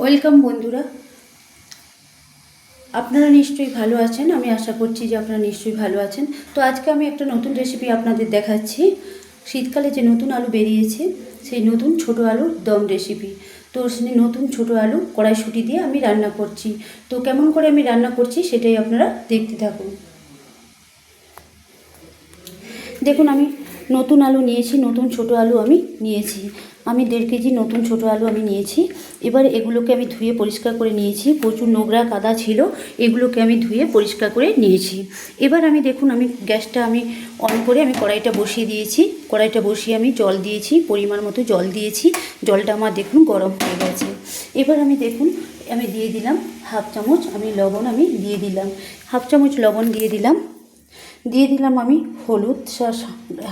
Welcome বন্ধুরা। আপনারা নিশ্চয়ই ভালো আছেন, আমি আশা করছি যে আপনারা নিশ্চয়ই ভালো আছেন। তো আজকে আমি একটা নতুন রেসিপি আপনাদের দেখাচ্ছি। শীতকালে যে নতুন আলু বেরিয়েছে, সেই নতুন ছোট আলুর দম রেসিপি তো সেই নতুন ছোট আলু কড়াইশুঁটি দিয়ে আমি রান্না করছি। তো কেমন করে আমি রান্না করছি সেটাই আপনারা দেখতে থাকুন। দেখুন, আমি নতুন আলু নিয়েছি, নতুন ছোট আলু আমি নিয়েছি। আমি দেড় কেজি নতুন ছোট আলু আমি নিয়েছি। এবার এগুলোকে আমি ধুয়ে পরিষ্কার করে নিয়েছি। প্রচুর নোংরা কাদা ছিল, এগুলোকে আমি ধুয়ে পরিষ্কার করে নিয়েছি। এবার আমি দেখুন, আমি গ্যাসটা আমি অন করে আমি কড়াইটা বসিয়ে দিয়েছি। কড়াইটা বসিয়ে আমি জল দিয়েছি, পরিমাণ মতো জল দিয়েছি। জলটা আমার দেখুন গরম হয়ে গেছে। এবার আমি দেখুন, আমি দিয়ে দিলাম হাফ চামচ, আমি লবণ আমি দিয়ে দিলাম। হাফ চামচ লবণ দিয়ে দিলাম। দিয়ে দিলাম আমি হলুদ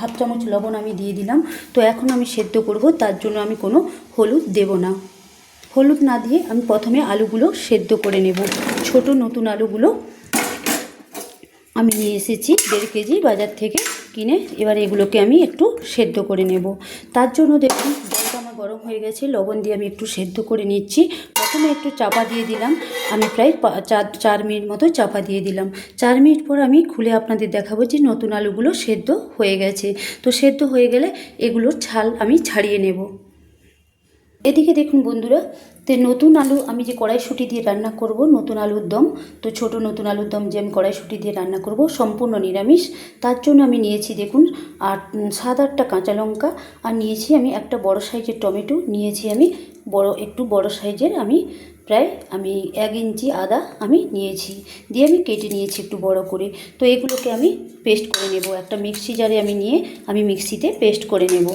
হাফ চামচ লবণ আমি দিয়ে দিলাম। তো এখন আমি সেদ্ধ করব, তার জন্য আমি কোনো হলুদ দেব না। হলুদ না দিয়ে আমি প্রথমে আলুগুলো সেদ্ধ করে নেব। ছোট নতুন আলুগুলো আমি নিয়ে এসেছি, দেড় কেজি বাজার থেকে কিনে। এবার এগুলোকে আমি একটু সেদ্ধ করে নেব। তার জন্য দেখুন, জলটা আমার গরম হয়ে গেছে, লবণ দিয়ে আমি একটু সেদ্ধ করে নিচ্ছি। প্রথমে একটু চাপা দিয়ে দিলাম। আমি প্রায় চার চার মিনিট মতো চাপা দিয়ে দিলাম। চার মিনিট পর আমি খুলে আপনাদের দেখাবো যে নতুন আলুগুলো সেদ্ধ হয়ে গেছে। তো সেদ্ধ হয়ে গেলে এগুলোর ছাল আমি ছাড়িয়ে নেব। এদিকে দেখুন বন্ধুরা, তো নতুন আলু আমি যে কড়াইশুঁটি দিয়ে রান্না করব, নতুন আলুর দম, তো ছোট নতুন আলুর দম যে আমি কড়াইশুঁটি দিয়ে রান্না করব, সম্পূর্ণ নিরামিষ। তার জন্য আমি নিয়েছি দেখুন, আর সাত আটটা কাঁচা লঙ্কা, আর নিয়েছি আমি একটা বড় সাইজের টমেটো, নিয়েছি আমি বড়, একটু বড় সাইজের আমি প্রায়, আমি এক ইঞ্চি আদা আমি নিয়েছি। দিয়ে আমি কেটে নিয়েছি একটু বড় করে, তো এগুলোকে আমি পেস্ট করে নেব। একটা মিক্সি জারে আমি নিয়ে আমি মিক্সিতে পেস্ট করে নেব।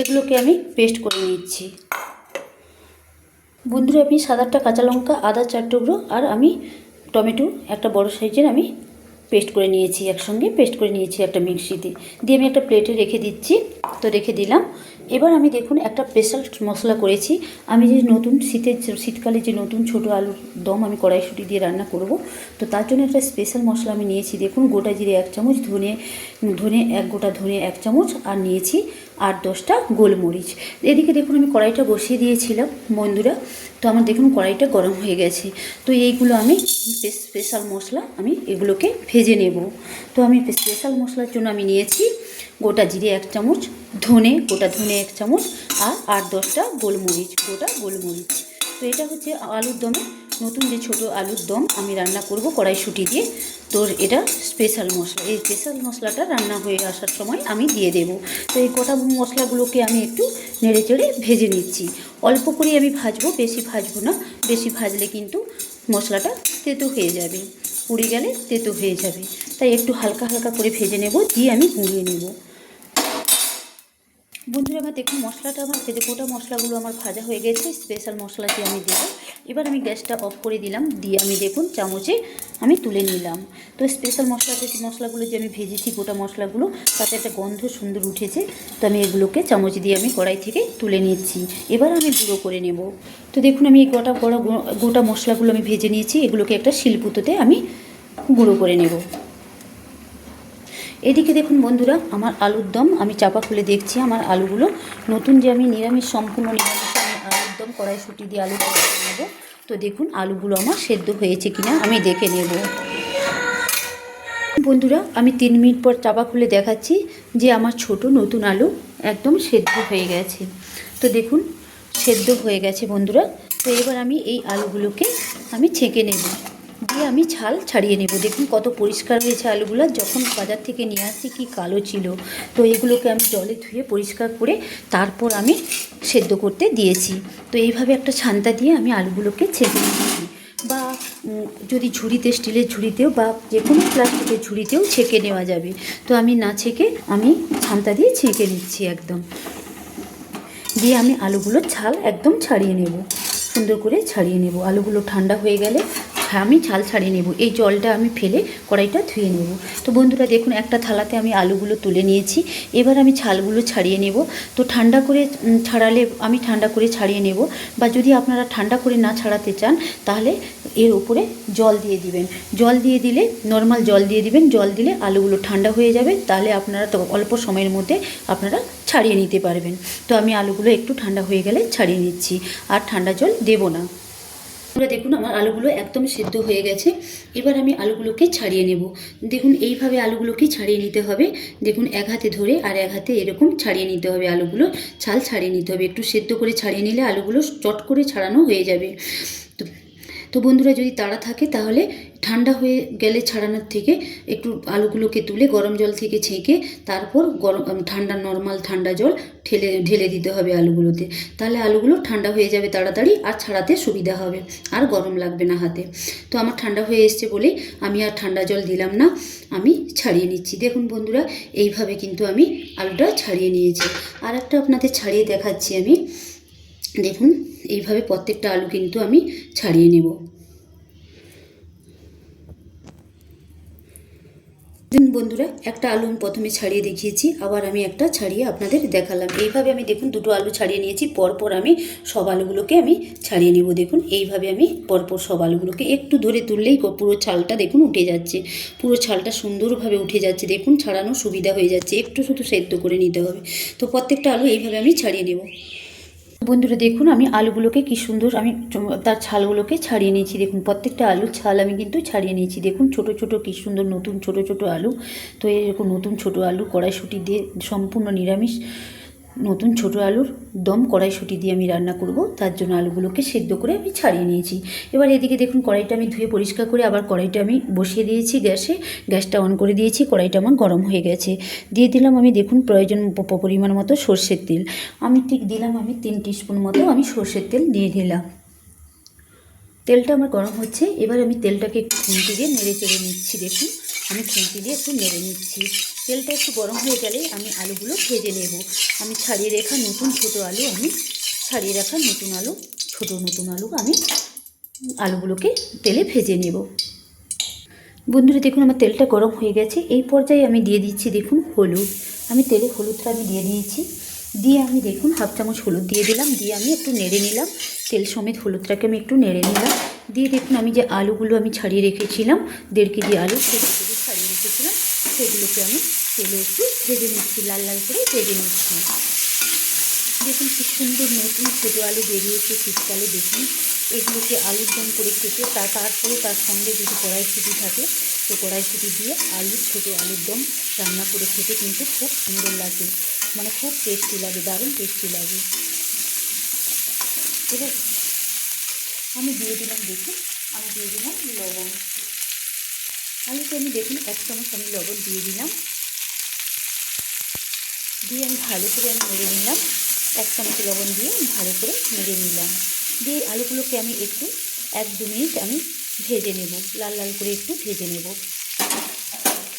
এগুলোকে আমি পেস্ট করে নিচ্ছি। বন্ধুরা, আমি সাদারটা কাঁচা লঙ্কা, আদা চার টুকরো, আর আমি টমেটো একটা বড় সাইজের আমি পেস্ট করে নিয়েছি, একসঙ্গে পেস্ট করে নিয়েছি একটা মিক্সিতে। দিয়ে আমি একটা প্লেটে রেখে দিচ্ছি, তো রেখে দিলাম। এবার আমি দেখুন, একটা স্পেশাল মশলা করেছি। আমি যে নতুন শীতের শীতকালে যে নতুন ছোট আলুর দম আমি কড়াইশুঁটি দিয়ে রান্না করব, তো তার জন্য একটা স্পেশাল মশলা আমি নিয়েছি। দেখুন, গোটা জিরে এক চামচ, ধনে ধনে এক গোটা ধনে এক চামচ আর নিয়েছি আর দশটা গোলমরিচ। এদিকে দেখুন আমি কড়াইটা বসিয়ে দিয়েছিলাম বন্ধুরা। তো আমার দেখুন কড়াইটা গরম হয়ে গেছে। তো এইগুলো আমি স্পেশাল মশলা আমি এগুলোকে ভেজে নেব। তো আমি স্পেশাল মশলার জন্য আমি নিয়েছি গোটা জিরে এক চামচ, ধনে গোটা ধনে এক চামচ আর আট দশটা গোলমরিচ, গোটা গোলমরিচ। তো এটা হচ্ছে আলুর দমে নতুন যে ছোট আলুর দম আমি রান্না করব কড়াইশুঁটি দিয়ে। তো এটা স্পেশাল মশলা। এই স্পেশাল মশলাটা রান্না হয়ে আসার সময় আমি দিয়ে দেব। তো এই গোটা মশলাগুলোকে আমি একটু নেড়ে চেড়ে ভেজে নিচ্ছি। অল্প করে আমি ভাজবো, বেশি ভাজবো না। বেশি ভাজলে কিন্তু মশলাটা তেতো হয়ে যাবে। পুড়ে গেলে তেতো হয়ে যাবে। তাই একটু হালকা হালকা করে ভেজে নেব, দিয়ে আমি গুঁড়িয়ে নেব। বন্ধুরা আমার দেখুন মশলাটা আমার ভেজে গোটা মশলাগুলো আমার ভাজা হয়ে গেছে স্পেশাল মশলা দিয়ে আমি দেবো। এবার আমি গ্যাসটা অফ করে দিলাম, দিয়ে আমি দেখুন চামচে আমি তুলে নিলাম। তো স্পেশাল মশলাতে মশলাগুলো যে আমি ভেজেছি গোটা মশলাগুলো, তাতে একটা গন্ধ সুন্দর উঠেছে, তো আমি এগুলোকে চামচ দিয়ে আমি কড়াই থেকে তুলে নিচ্ছি। এবার আমি গুঁড়ো করে নেব। তো দেখুন আমি এই গোটা গোটা গোটা মশলাগুলো আমি ভেজে নিয়েছি, এগুলোকে একটা শিলপুতোতে আমি গুঁড়ো করে নেব। এদিকে দেখুন বন্ধুরা, আমার আলুর দম, আমি চাপা খুলে দেখছি আমার আলুগুলো। নতুন যে আমি নিরামিষ, সম্পূর্ণ নিরামিষ আমি আলুর দম, কড়াইশুঁটি দিয়ে আলু নেব। তো দেখুন আলুগুলো আমার সেদ্ধ হয়েছে কিনা, আমি দেখে নেব। বন্ধুরা, আমি তিন মিনিট পর চাপা খুলে দেখাচ্ছি যে আমার ছোট নতুন আলু একদম সেদ্ধ হয়ে গেছে। তো দেখুন, সেদ্ধ হয়ে গেছে বন্ধুরা। তো এবার আমি এই আলুগুলোকে আমি ছেঁকে নেব। দিয়ে আমি ছাল ছাড়িয়ে নেব। দেখুন কত পরিষ্কার হয়েছে আলুগুলো। যখন বাজার থেকে নিয়ে আসছি কি কালো ছিল। তো এগুলোকে আমি জলে ধুয়ে পরিষ্কার করে তারপর আমি সেদ্ধ করতে দিয়েছি। তো এইভাবে একটা ছান্তা দিয়ে আমি আলুগুলোকে ছেঁকে নিয়েছি। বা যদি ঝুড়িতে, স্টিলের ঝুড়িতেও বা যে কোনো প্লাস্টিকের ঝুড়িতেও ছেঁকে নেওয়া যাবে। তো আমি না ছেঁকে, আমি ছান্তা দিয়ে ছেঁকে নিচ্ছি একদম। দিয়ে আমি আলুগুলোর ছাল একদম ছাড়িয়ে নেব। সুন্দর করে ছাড়িয়ে নেব। আলুগুলো ঠান্ডা হয়ে গেলে আমি ছাল ছাড়িয়ে নেব। এই জলটা আমি ফেলে কড়াইটা ধুয়ে নেব। তো বন্ধুরা দেখুন, একটা থালাতে আমি আলুগুলো তুলে নিয়েছি। এবার আমি ছালগুলো ছাড়িয়ে নেব। তো ঠান্ডা করে ছাড়ালে আমি ঠান্ডা করে ছাড়িয়ে নেব বা যদি আপনারা ঠান্ডা করে না ছাড়াতে চান, তাহলে এর উপরে জল দিয়ে দিবেন। জল দিয়ে দিলে, নর্মাল জল দিয়ে দিবেন। জল দিলে আলুগুলো ঠান্ডা হয়ে যাবে। তাহলে আপনারা তো অল্প সময়ের মধ্যে আপনারা ছাড়িয়ে নিতে পারবেন। তো আমি আলুগুলো একটু ঠান্ডা হয়ে গেলে ছাড়িয়ে নিচ্ছি। আর ঠান্ডা জল দেবো না। বন্ধুরা দেখুন, আমার আলুগুলো একদম সেদ্ধ হয়ে গেছে। এবার আমি আলুগুলোকে ছাড়িয়ে নেব। দেখুন, এইভাবে আলুগুলোকে ছাড়িয়ে নিতে হবে। দেখুন, এক হাতে ধরে আর এক হাতে এরকম ছাড়িয়ে নিতে হবে আলুগুলো। ছাল ছাড়িয়ে নিতে হবে। একটু সেদ্ধ করে ছাড়িয়ে নিলে আলুগুলো চট করে ছাড়ানো হয়ে যাবে। তো তো বন্ধুরা, যদি তাড়া থাকে তাহলে ঠান্ডা হয়ে গেলে ছাড়ানোর থেকে একটু আলুগুলোকে তুলে গরম জল থেকে ছেঁকে তারপর গরম ঠান্ডা নর্মাল ঠান্ডা জল ঠেলে, ঢেলে দিতে হবে আলুগুলোতে। তাহলে আলুগুলো ঠান্ডা হয়ে যাবে তাড়াতাড়ি আর ছাড়াতে সুবিধা হবে। আর গরম লাগবে না হাতে। তো আমার ঠান্ডা হয়ে এসছে বলেই আমি আর ঠান্ডা জল দিলাম না, আমি ছাড়িয়ে নিচ্ছি। দেখুন বন্ধুরা, এইভাবে কিন্তু আমি আলুটা ছাড়িয়ে নিয়েছি। আর একটা আপনাদের ছাড়িয়ে দেখাচ্ছি আমি। দেখুন, এইভাবে প্রত্যেকটা আলু কিন্তু আমি ছাড়িয়ে নেব দেখুন বন্ধুরা, একটা আলু আমি প্রথমে ছাড়িয়ে দেখিয়েছি, আবার আমি একটা ছাড়িয়ে আপনাদের দেখালাম। এইভাবে আমি দেখুন, দুটো আলু ছাড়িয়ে নিয়েছি, পরপর আমি সব আলুগুলোকে আমি ছাড়িয়ে নেব। দেখুন, এইভাবে আমি পরপর সব আলুগুলোকে একটু ধরে তুললেই পুরো ছালটা দেখুন উঠে যাচ্ছে। পুরো ছালটা সুন্দরভাবে উঠে যাচ্ছে। দেখুন, ছাড়ানো সুবিধা হয়ে যাচ্ছে। একটু শুধু সেদ্ধ করে নিতে হবে। তো প্রত্যেকটা আলু এইভাবে আমি ছাড়িয়ে নেব। বন্ধুরা, দেখুন আমি আলুগুলোকে কি সুন্দর, আমি তার ছালগুলোকে ছাড়িয়ে নিয়েছি। দেখুন, প্রত্যেকটা আলুর ছাল আমি কিন্তু ছাড়িয়ে নিয়েছি। দেখুন, ছোট ছোট কি সুন্দর নতুন ছোট ছোট আলু। তো এরকম নতুন ছোট আলু, কড়াইশুঁটি দিয়ে সম্পূর্ণ নিরামিষ। নতুন ছোট আলুর দম কড়াইশুঁটি দিয়ে আমি রান্না করব। তার জন্য আলুগুলোকে সেদ্ধ করে আমি ছাড়িয়ে নিয়েছি। এবার এদিকে দেখুন কড়াইটা আমি ধুয়ে পরিষ্কার করে আবার কড়াইটা আমি বসিয়ে দিয়েছি গ্যাসে। গ্যাসটা অন করে দিয়েছি, কড়াইটা আমার গরম হয়ে গেছে। দিয়ে দিলাম আমি দেখুন প্রয়োজন পরিমাণ মতো সর্ষের তেল। আমি ঠিক দিলাম আমি তিন টিস্পুন মতো আমি সর্ষের তেল দিয়ে দিলাম। তেলটা আমার গরম হচ্ছে। এবার আমি তেলটাকে একটু দিয়ে নেড়ে চেড়ে নিচ্ছি দেখুন। আমি খুন্তি দিয়ে একটু নেড়ে নিচ্ছি। তেলটা একটু গরম হয়ে গেলে আমি আলুগুলো ভেজে নেব। আমি ছাড়িয়ে রেখা নতুন ছোট আলু, আমি ছাড়িয়ে রাখা নতুন আলু, ছোট নতুন আলু আমি আলুগুলোকে তেলে ভেজে নেব। বন্ধুরা, দেখুন আমার তেলটা গরম হয়ে গেছে। এই পর্যায়ে আমি দিয়ে দিচ্ছি, দেখুন, হলুদ। আমি তেলে হলুদটা আমি দিয়ে দিয়েছি। দিয়ে আমি, দেখুন, হাফ চামচ হলুদ দিয়ে দিলাম। দিয়ে আমি একটু নেড়ে নিলাম। তেল সমেত হলুদটাকে আমি একটু নেড়ে নিলাম। দিয়ে দেখুন, আমি যে আলুগুলো আমি ছাড়িয়ে রেখেছিলাম, দেড় কেজি আলু ছাড়িয়ে রেখেছিলাম, সেগুলোকে আমি তেলে একটু ভেজে নিচ্ছি, লাল লাল করে ভেজে নিচ্ছি। দেখুন কি সুন্দর নতুন ছোটো আলু বেরিয়েছে শীতকালে, দেখুন। এগুলোকে আলুর দম করে খেতে তা, তারপরে তার সঙ্গে যদি কড়াইশুঁটি থাকে, তো কড়াইশুঁটি দিয়ে আলুর ছোটো আলুর দম রান্না করে খেতে কিন্তু খুব সুন্দর লাগে। মানে খুব টেস্টি লাগে, দারুণ টেস্টি লাগে। এবার আমি দিয়ে দিলাম, দেখুন, আমি দিয়ে দিলাম লবণ। আলুতে আমি দেখুন এক চামচ আমি লবণ দিয়ে দিলাম। দিয়ে আমি ভালো করে আমি নেড়ে নিলাম। এক চামচ লবণ দিয়ে ভালো করে নেড়ে নিলাম। দিয়ে আলুগুলোকে আমি একটু এক দু মিনিট আমি ভেজে নেব। লাল লাল করে একটু ভেজে নেব।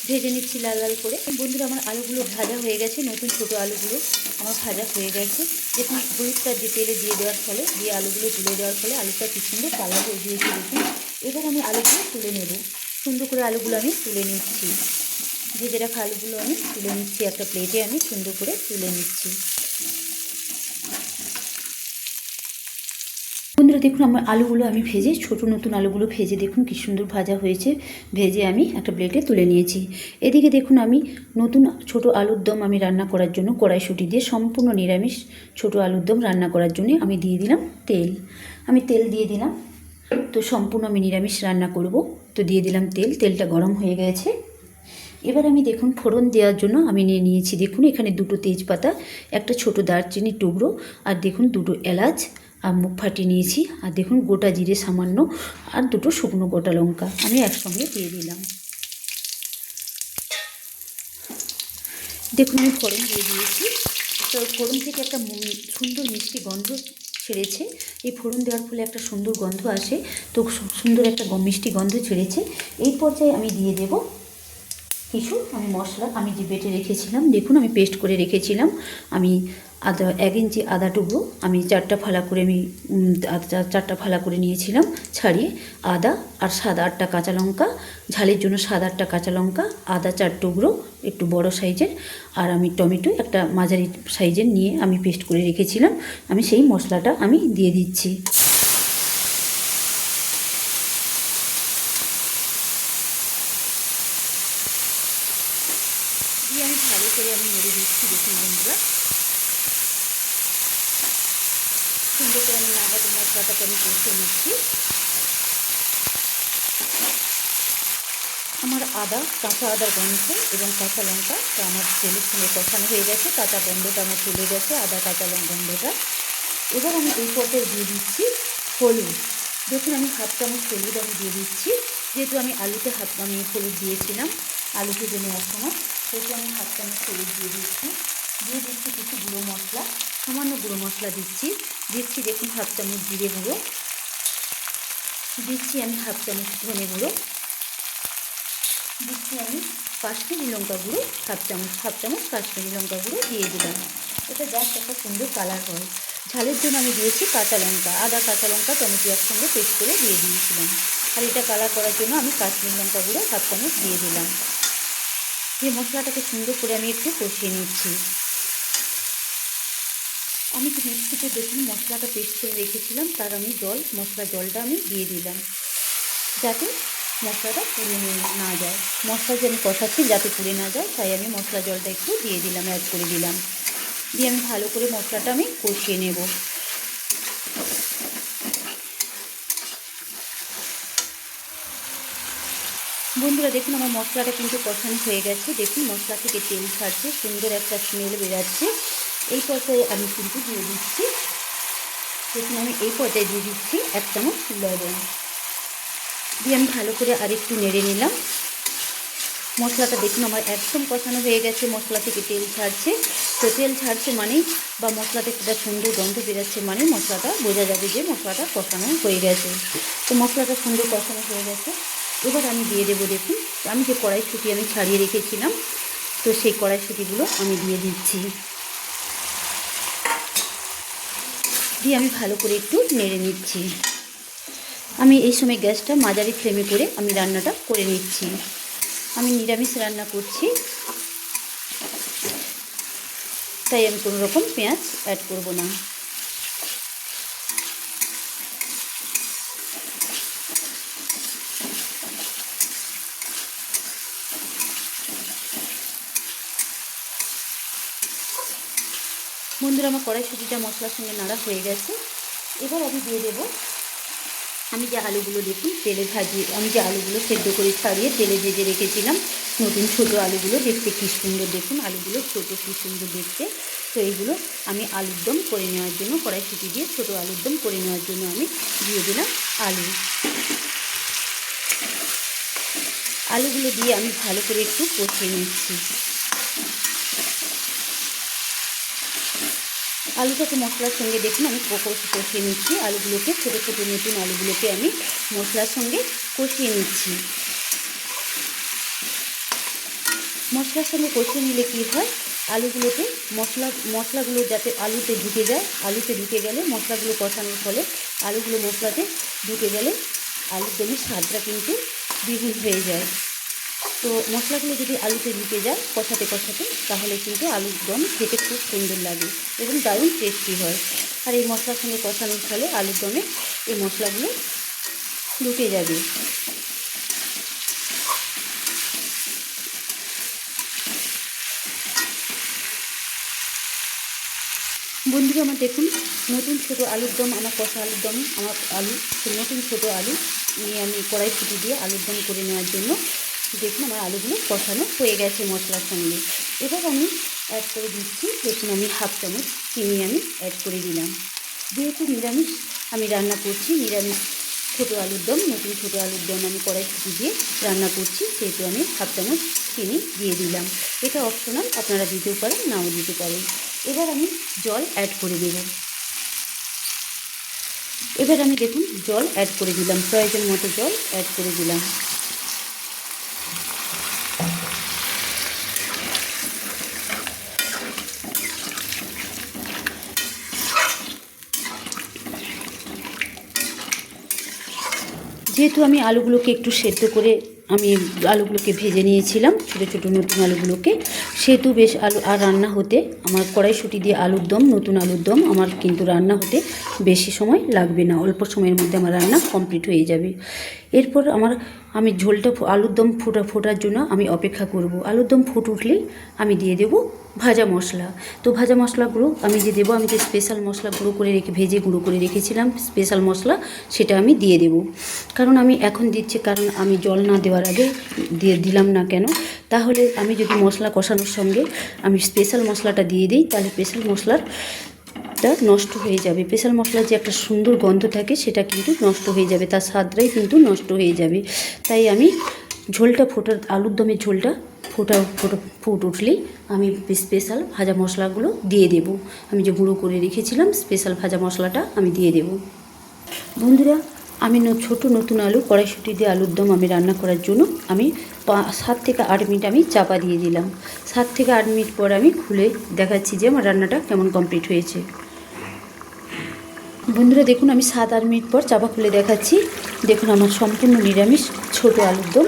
ভেজে নিচ্ছি লাল লাল করে। বন্ধুরা, আমার আলুগুলো ভাজা হয়ে গেছে, নতুন ছোটো আলুগুলো আমার ভাজা হয়ে গেছে। দেখুন, হলুদটা যে তেলে দিয়ে দেওয়ার ফলে, দিয়ে আলুগুলো তুলে দেওয়ার ফলে আলুটা কি সুন্দর কালার হয়ে গিয়েছে দেখুন। এবার আমি আলুগুলো তুলে নেব। সুন্দর করে আলুগুলো আমি তুলে নিচ্ছি। ভেজে রাখা আলুগুলো আমি তুলে নিচ্ছি, একটা প্লেটে আমি সুন্দর করে তুলে নিচ্ছি। বন্ধুরা, দেখুন আমার আলুগুলো আমি ভেজে, ছোট নতুন আলুগুলো ভেজে দেখুন কি সুন্দর ভাজা হয়েছে। ভেজে আমি একটা প্লেটে তুলে নিয়েছি। এদিকে দেখুন আমি নতুন ছোট আলুর দম আমি রান্না করার জন্য কড়াইশুঁটি দিয়ে সম্পূর্ণ নিরামিষ ছোট আলুর দম রান্না করার জন্য আমি দিয়ে দিলাম তেল। আমি তেল দিয়ে দিলাম। তো সম্পূর্ণ আমি নিরামিষ রান্না করব। তো দিয়ে দিলাম তেল, তেলটা গরম হয়ে গেছে। এবার আমি দেখুন, ফোড়ন দেওয়ার জন্য আমি নিয়ে নিয়েছি, দেখুন, এখানে দুটো তেজপাতা, একটা ছোট দারচিনি টুকরো, আর দেখুন, দুটো এলাচ, আর মুখ ফাটিয়ে নিয়েছি, আর দেখুন, গোটা জিরে সামান্য, আর দুটো শুকনো গোটা লঙ্কা আমি একসঙ্গে দিয়ে দিলাম। দেখুন, আমি ফোড়ন দিয়ে দিয়েছি। তো ফোড়ন থেকে একটা সুন্দর মিষ্টি গন্ধ ছেড়েছে। এই ফোড়ন দেওয়ার ফলে একটা সুন্দর গন্ধ আসে। তো সুন্দর একটা মিষ্টি গন্ধ ছেড়েছে। এই পর্যায়ে আমি দিয়ে দেব কিছু আমি মশলা। আমি যে বেটে রেখেছিলাম, দেখুন আমি পেস্ট করে রেখেছিলাম। আমি আদা এক ইঞ্চি আদা টুকরো আমি চারটা ফালা করে আমি চারটা ফালা করে নিয়েছিলাম ছাড়িয়ে আদা আর সাদা আটটা কাঁচা লঙ্কা, ঝালের জন্য সাদা আটটা কাঁচা লঙ্কা, আদা চার টুকরো, একটু বড় সাইজের, আর আমি টমেটো একটা মাঝারি সাইজের নিয়ে আমি পেস্ট করে রেখেছিলাম, আমি সেই মশলাটা আমি দিয়ে দিচ্ছি দিয়ে আমি ভালো করে আমি নেড়ে দিচ্ছি দেখুন বন্ধুরা সুন্দর করে আমি নাগাদ মশলাটাকে আমি কষে নিচ্ছি। আমার আদা, কাঁচা আদার গন্ধ এবং কাঁচা লঙ্কা তো আমার তেলের সঙ্গে কষানো হয়ে গেছে। কাঁচা গন্ধটা আমার চলে গেছে, আদা, কাঁচা লঙ্কা গন্ধটা। এবার আমি এই পর্যায়ে দিয়ে দিচ্ছি হলুদ। দেখুন, আমি হাফ চামচ হলুদ আমি দিয়ে দিচ্ছি। যেহেতু আমি আলুতে হাত আমি হলুদ দিয়েছিলাম, আলু ভেজে নেওয়ার সময়, সেহেতু আমি হাফ চামচ হলুদ দিয়ে দিচ্ছি। দিয়ে দিচ্ছি কিছু গুঁড়ো মশলা, সামান্য গুঁড়ো মশলা দিচ্ছি। দিচ্ছি দেখুন হাফ চামচ জিরে গুঁড়ো। দিচ্ছি আমি হাফ চামচ ধনে গুঁড়ো। দিচ্ছি আমি কাশ্মীরি লঙ্কা গুঁড়ো, হাফ চামচ হাফ চামচ কাশ্মীরি লঙ্কা গুঁড়ো দিয়ে দিলাম। এটা জাস্ট একটা সুন্দর কালার হয়। ঝালের জন্য আমি দিয়েছি কাঁচা লঙ্কা, আদা কাঁচা লঙ্কা, টমেটো একসঙ্গে পেস্ট করে দিয়ে দিয়েছিলাম। আর এটা কালার করার জন্য আমি কাশ্মীরি লঙ্কা গুঁড়ো হাফ চামচ দিয়ে দিলাম। দিয়ে মশলাটাকে সুন্দর করে আমি একটু কষিয়ে নিচ্ছি। আমি মিক্সিতে দেখুন মশলাটা পেস্ট করে রেখেছিলাম, তার আমি জল, মশলা জলটা আমি দিয়ে দিলাম। যাতে মশলাটা পুড়ে না যায়। মশলা যে আমি কষাচ্ছি যাতে পুড়ে না যায়, তাই আমি মশলা জলটা একটু দিয়ে দিলাম অ্যাড করে দিলাম। দিয়ে আমি ভালো করে মশলাটা আমি কষিয়ে নেব। বন্ধুরা, দেখুন আমার মশলাটা কিন্তু কষানো হয়ে গেছে। দেখুন মশলা থেকে তেল ছাড়ছে, সুন্দর একটা স্মেল বেরাচ্ছে এই পর্যায়ে আমি কিন্তু দিয়ে দিচ্ছি। দেখুন আমি এই পর্যায়ে দিয়ে দিচ্ছি এক চামচ লবণ। দিয়ে আমি ভালো করে আরেকটু নেড়ে নিলাম। মশলাটা দেখুন আমার একদম কষানো হয়ে গেছে, মশলা থেকে তেল ছাড়ছে। তো তেল ছাড়ছে মানেই বা মশলা থেকে সুন্দর গন্ধ বেরাচ্ছে মানে মশলাটা বোঝা যাবে যে মশলাটা কষানো হয়ে গেছে। তো মশলাটা সুন্দর কষানো হয়ে গেছে। এবার আমি দিয়ে দেবো দেখুন, আমি যে কড়াইশুঁটি আমি ছাড়িয়ে রেখেছিলাম, তো সেই কড়াইশুঁটিগুলো আমি দিয়ে দিচ্ছি। দিয়ে আমি ভালো করে একটু নেড়ে নিচ্ছি। আমি এই সময় গ্যাসটা মাঝারি ফ্লেমে করে আমি রান্নাটা করে নিচ্ছি। আমি নিরামিষ রান্না করছি। তাই আমি কোনো রকম পেঁয়াজ অ্যাড করব না। বন্ধুরা আমার কড়াইশুটিটা মশলার সঙ্গে নাড়া হয়ে গেছে। এবার আমি দিয়ে দেবো, আমি যে আলুগুলো দেখুন তেলে ভাজিয়ে, আমি যে আলুগুলো সেদ্ধ করে ছাড়িয়ে তেলে ভেজে রেখেছিলাম, নতুন ছোট আলুগুলো দেখতে কী সুন্দর দেখুন, আলুগুলো ছোটো কী সুন্দর দেখতে। তো এইগুলো আমি আলুর দম করে নেওয়ার জন্য, কড়াইশুটি দিয়ে ছোটো আলুর দম করে নেওয়ার জন্য আমি দিয়ে দিলাম আলু। আলুগুলো দিয়ে আমি ভালো করে একটু কষিয়ে নিচ্ছি। আলুটাকে মশলার সঙ্গে দেখুন, আমি কষে কষিয়ে নিচ্ছি। আলুগুলোকে, ছোটো ছোটো নতুন আলুগুলোকে আমি মশলার সঙ্গে কষিয়ে নিচ্ছি। মশলার সঙ্গে কষিয়ে নিলে কী হয়? আলুগুলোতে মশলা, মশলাগুলো যাতে আলুতে ঢুকে যায়, আলুতে ঢুকে গেলে মশলাগুলো কষানোর ফলে আলুগুলো মশলাতে ঢুকে গেলে আলুর দমের স্বাদটা কিন্তু দ্বিগুণ হয়ে যায়। তো মশলাগুলো যদি আলুতে ঢুকে যায় কষাতে কষাতে, তাহলে কিন্তু আলুর দম খেতে খুব সুন্দর লাগে এবং দারুণ টেস্টি হয়। আর এই মশলার সঙ্গে কষানোর ফলে আলুর দমে এই মশলাগুলো ঢুকে যাবে। বন্ধুরা, আমার দেখুন, নতুন ছোট আলুর দম, আমার কষা আলুর দম, আমার আলু, নতুন ছোট আলু নিয়ে আমি কড়াই ফুটি দিয়ে আলুর দম করে নেওয়ার জন্য দেখুন আমার আলুগুলো কষানো হয়ে গেছে মশলার সঙ্গে। এবার আমি অ্যাড করে দিচ্ছি, দেখুন আমি হাফ চামচ চিনি আমি অ্যাড করে দিলাম। যেহেতু নিরামিষ, আমি রান্না করছি নিরামিষ ছোটো আলুর দম, নতুন ছোটো আলুর দম আমি কড়াই ফুটি দিয়ে রান্না করছি, সেহেতু আমি হাফ চামচ চিনি দিয়ে দিলাম। এটা অপশনাল আপনারা দিতেও পারেন, নাও দিতে পারেন। এবার আমি জল অ্যাড করে দেব। এবার আমি দেখুন জল অ্যাড করে দিলাম, প্রয়োজন মতো জল অ্যাড করে দিলাম। যেহেতু আমি আলুগুলোকে একটু সেদ্ধ করে আমি আলুগুলোকে ভেজে নিয়েছিলাম, ছোটো ছোটো নতুন আলুগুলোকে, সেহেতু বেশ আলু আর রান্না হতে, আমার কড়াইশুঁটি দিয়ে আলুর দম, নতুন আলুর দম আমার কিন্তু রান্না হতে বেশি সময় লাগবে না, অল্প সময়ের মধ্যে আমার রান্না কমপ্লিট হয়ে যাবে। এরপর আমার আমি ঝোলটা আলুর দম ফোটা ফোটার জন্য আমি অপেক্ষা করব। আলুর দম ফুট উঠলেই আমি দিয়ে দেব ভাজা মশলা। তো ভাজা মশলাগুলো আমি যে দেবো, আমি যে স্পেশাল মশলা গুঁড়ো করে রেখে ভেজে গুঁড়ো করে রেখেছিলাম স্পেশাল মশলা, সেটা আমি দিয়ে দেব। কারণ আমি এখন দিচ্ছি, কারণ আমি জল না দেওয়ার আগে দিয়ে দিলাম না কেন? তাহলে আমি যদি মশলা কষানোর সঙ্গে আমি স্পেশাল মশলাটা দিয়ে দিই, তাহলে স্পেশাল মশলার টা নষ্ট হয়ে যাবে। স্পেশাল মশলার যে একটা সুন্দর গন্ধ থাকে, সেটা কিন্তু নষ্ট হয়ে যাবে। তার স্বাদটাই কিন্তু নষ্ট হয়ে যাবে। তাই আমি ঝোলটা ফোটার, আলুর দমের ঝোলটা ফোটা ফোটা, ফুট উঠলেই আমি স্পেশাল ভাজা মশলাগুলো দিয়ে দেব। আমি যে গুঁড়ো করে রেখেছিলাম, স্পেশাল ভাজা মশলাটা আমি দিয়ে দেব। বন্ধুরা, আমি ছোট নতুন আলু, কড়াইশুঁটি দিয়ে আলুর দম আমি রান্না করার জন্য আমি সাত থেকে আট মিনিট আমি চাপা দিয়ে দিলাম। সাত থেকে আট মিনিট পর আমি খুলে দেখাচ্ছি যে আমার রান্নাটা কেমন কমপ্লিট হয়েছে। বন্ধুরা, দেখুন, আমি সাত আট মিনিট পর চাপা খুলে দেখাচ্ছি। দেখুন, আমার সম্পূর্ণ নিরামিষ ছোট আলুর দম।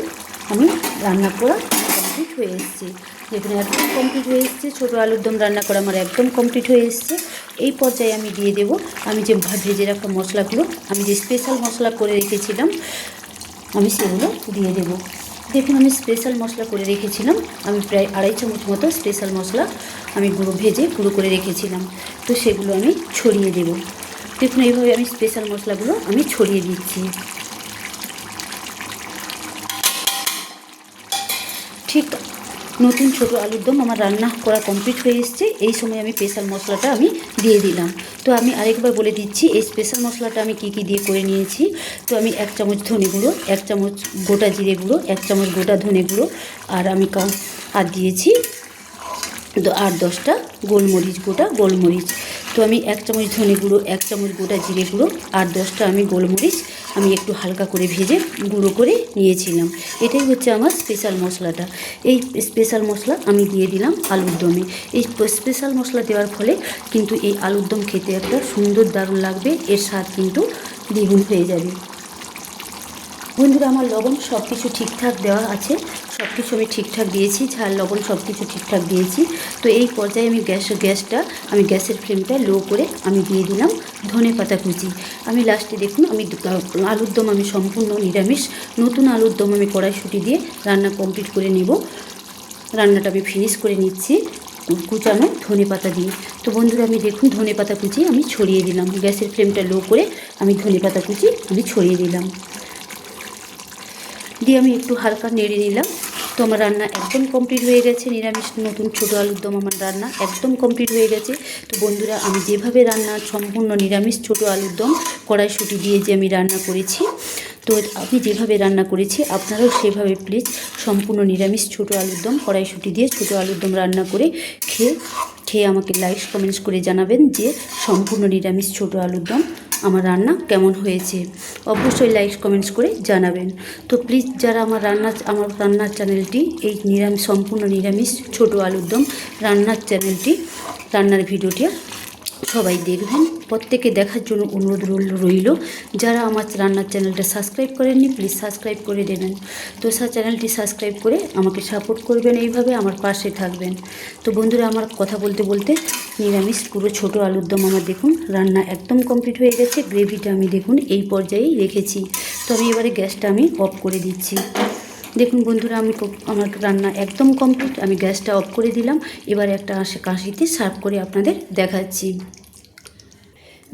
আমি রান্না করা কমপ্লিট হয়ে এসেছি। দেখুন একদম কমপ্লিট হয়ে এসেছে, ছোটো আলুর দম রান্না করা আমার একদম কমপ্লিট হয়ে এসেছে। এই পর্যায়ে আমি দিয়ে দেব, আমি যে ভেজে রাখা মশলাগুলো, আমি যে স্পেশাল মশলা করে রেখেছিলাম, আমি সেগুলো দিয়ে দেব। দেখুন, আমি স্পেশাল মশলা করে রেখেছিলাম, আমি প্রায় আড়াই চামচ মতো স্পেশাল মশলা আমি গুঁড়ো ভেজে গুঁড়ো করে রেখেছিলাম। তো সেগুলো আমি ছড়িয়ে দেব। দেখুন, এইভাবে আমি স্পেশাল মশলাগুলো আমি ছড়িয়ে দিচ্ছি। ঠিক নতুন ছোট আলুর দম আমার রান্না করা কমপ্লিট হয়ে এসছে। এই সময় আমি স্পেশাল মশলাটা আমি দিয়ে দিলাম। তো আমি আরেকবার বলে দিচ্ছি, এই স্পেশাল মশলাটা আমি কী কী দিয়ে করে নিয়েছি। তো আমি এক চামচ ধনে গুঁড়ো, এক চামচ গোটা জিরে গুঁড়ো, এক চামচ গোটা ধনে গুঁড়ো, আর আমি আর দিয়েছি আট দশটা গোলমরিচ গোটা গোলমরিচ। তো আমি এক চামচ ধনে গুঁড়ো, এক চামচ গোটা জিরে গুঁড়ো আর দশটা আমি গোলমরিচ আমি একটু হালকা করে ভেজে গুঁড়ো করে নিয়েছিলাম। এটাই হচ্ছে আমার স্পেশাল মশলাটা। এই স্পেশাল মশলা আমি দিয়ে দিলাম আলুর দমে। এই স্পেশাল মশলা দেওয়ার ফলে কিন্তু এই আলুর দম খেতে একটা সুন্দর দারুণ লাগবে, এর স্বাদ কিন্তু দ্বিগুণ হয়ে যাবে। বন্ধুরা, আমার লবণ সব কিছু ঠিকঠাক দেওয়া আছে। সব কিছু আমি ঠিকঠাক দিয়েছি, ঝাল, লবণ সব কিছু ঠিকঠাক দিয়েছি। তো এই পর্যায়ে আমি গ্যাস, গ্যাসটা, আমি গ্যাসের ফ্লেমটা লো করে আমি দিয়ে দিলাম ধনে পাতা কুচি। আমি লাস্টে দেখুন, আমি আলুর দম আমি সম্পূর্ণ নিরামিষ। নতুন আলুর দম আমি কড়াইশুঁটি দিয়ে রান্না কমপ্লিট করে নেব। রান্নাটা আমি ফিনিশ করে নিচ্ছি, কুচানো ধনে পাতা দিয়ে। তো বন্ধুরা, আমি দেখুন ধনে পাতা কুচি আমি ছড়িয়ে দিলাম। গ্যাসের ফ্লেমটা লো করে আমি ধনে পাতা কুচি আমি ছড়িয়ে দিলাম। দিয়ে আমি একটু হালকা নেড়ে নিলাম। তো আমার রান্না একদম কমপ্লিট হয়ে গেছে। নিরামিষ নতুন ছোটো আলুর দম আমার রান্না একদম কমপ্লিট হয়ে গেছে। তো বন্ধুরা, আমি যেভাবে রান্না সম্পূর্ণ নিরামিষ ছোটো আলুর দম কড়াইশুঁটি দিয়ে যে আমি রান্না করেছি, তো আমি যেভাবে রান্না করেছি, আপনারাও সেভাবে প্লিজ সম্পূর্ণ নিরামিষ ছোটো আলুর দম কড়াইশুঁটি দিয়ে ছোটো আলুর দম রান্না করে খেয়ে খেয়ে আমাকে লাইক কমেন্টস করে জানাবেন যে সম্পূর্ণ নিরামিষ ছোটো আলুর দম আমার রান্না কেমন হয়েছে? অবশ্যই লাইক কমেন্টস করে জানাবেন। তো প্লিজ যারা আমার রান্না, আমার রান্নার চ্যানেলটি এই নিরামিষ, সম্পূর্ণ নিরামিষ ছোট আলুর দম, রান্নার চ্যানেলটি রান্নার ভিডিওটি সবাই দেখবেন। প্রত্যেকে দেখার জন্য অনুরোধ রইল যারা আমার রান্নার চ্যানেলটা সাবস্ক্রাইব করেননি প্লিজ সাবস্ক্রাইব করে দেবেন। তো চ্যানেলটি সাবস্ক্রাইব করে আমাকে সাপোর্ট করবেন এইভাবে আমার পাশে থাকবেন। তো বন্ধুরা, আমার কথা বলতে বলতে নিরামিষ পুরো ছোটো আলুর দম আমার দেখুন, রান্না একদম কমপ্লিট হয়ে গেছে। গ্রেভিটা আমি দেখুন এই পর্যায়েই রেখেছি। তো আমি এবারে গ্যাসটা আমি অফ করে দিচ্ছি। দেখুন বন্ধুরা, আমি আমার রান্না একদম কমপ্লিট আমি গ্যাসটা অফ করে দিলাম। এবার একটা কাশিতে সার্ভ করে আপনাদের দেখাচ্ছি।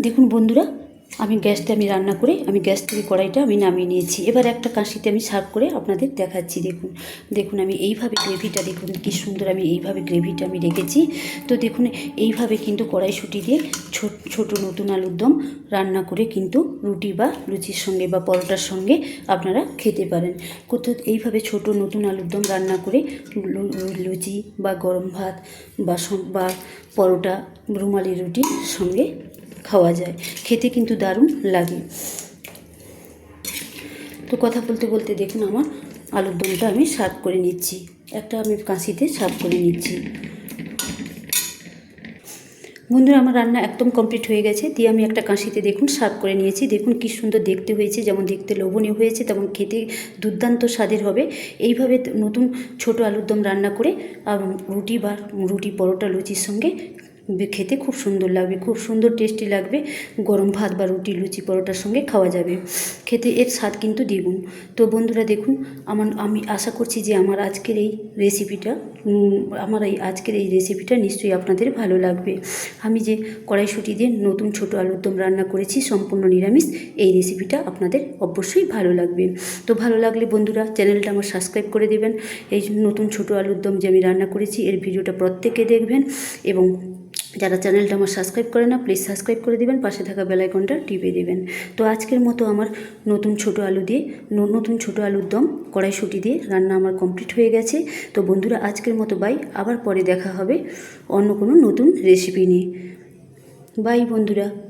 দেখুন বন্ধুরা আমি গ্যাসটা আমি রান্না করে, আমি গ্যাস থেকে কড়াইটা আমি নামিয়ে নিয়েছি। এবার একটা কাঁসিতে আমি সার্ভ করে আপনাদের দেখাচ্ছি, দেখুন। দেখুন, আমি এইভাবে গ্রেভিটা, দেখুন কি সুন্দর আমি এইভাবে গ্রেভিটা আমি রেখেছি। তো দেখুন, এইভাবে কিন্তু কড়াইশুঁটি দিয়ে ছোট নতুন আলুর দম রান্না করে কিন্তু রুটি বা লুচির সঙ্গে বা পরোটার সঙ্গে আপনারা খেতে পারেন। কোথাও এইভাবে ছোট নতুন আলুর দম রান্না করে লুচি বা গরম ভাত বা বা পরোটা, রুমালি রুটির সঙ্গে খাওয়া যায়। খেতে কিন্তু দারুণ লাগে। তো কথা বলতে বলতে দেখুন আমার আলুর দমটা আমি সার্ভ করে নিচ্ছি। একটা আমি কাঁচিতে সার্ভ করে নিচ্ছি। বন্ধুরা আমার রান্না একদম কমপ্লিট হয়ে গেছে। দিয়ে আমি একটা কাঁশিতে দেখুন সার্ভ করে নিয়েছি। দেখুন কি সুন্দর দেখতে হয়েছে। যেমন দেখতে লোভনীয় হয়েছে তেমন খেতে দুর্দান্ত স্বাদের হবে। এইভাবে নতুন ছোট আলুর দম রান্না করে আম, রুটি বা রুটি পরোটা লুচির সঙ্গে খেতে খুব সুন্দর লাগবে, খুব সুন্দর টেস্টি লাগবে। গরম ভাত বা রুটি, লুচি পরোটার সঙ্গে খাওয়া যাবে। খেতে এর স্বাদ কিন্তু দ্বিগুণ। তো বন্ধুরা দেখুন, আমার, আমি আশা করছি যে আমার আজকের এই রেসিপিটা আমার এই আজকের এই রেসিপিটা নিশ্চয়ই আপনাদের ভালো লাগবে। আমি যে কড়াইশুঁটি দিয়ে নতুন ছোট আলুর দম রান্না করেছি, সম্পূর্ণ নিরামিষ, এই রেসিপিটা আপনাদের অবশ্যই ভালো লাগবে। তো ভালো লাগলে বন্ধুরা চ্যানেলটা আমার সাবস্ক্রাইব করে দেবেন। এই নতুন ছোট আলুর দম যে আমি রান্না করেছি, এর ভিডিওটা প্রত্যেকে দেখবেন এবং যারা চ্যানেলটা আমার সাবস্ক্রাইব করে না প্লিজ সাবস্ক্রাইব করে দেবেন, পাশে থাকা বেলাইকনটা টিপে দেবেন। তো আজকের মতো আমার নতুন ছোট আলু দিয়ে নতুন ছোট আলুর দম কড়াইশুঁটি দিয়ে রান্না আমার কমপ্লিট হয়ে গেছে। তো বন্ধুরা, আজকের মতো বাই আবার পরে দেখা হবে অন্য কোনো নতুন রেসিপি নিয়ে। বাই বন্ধুরা।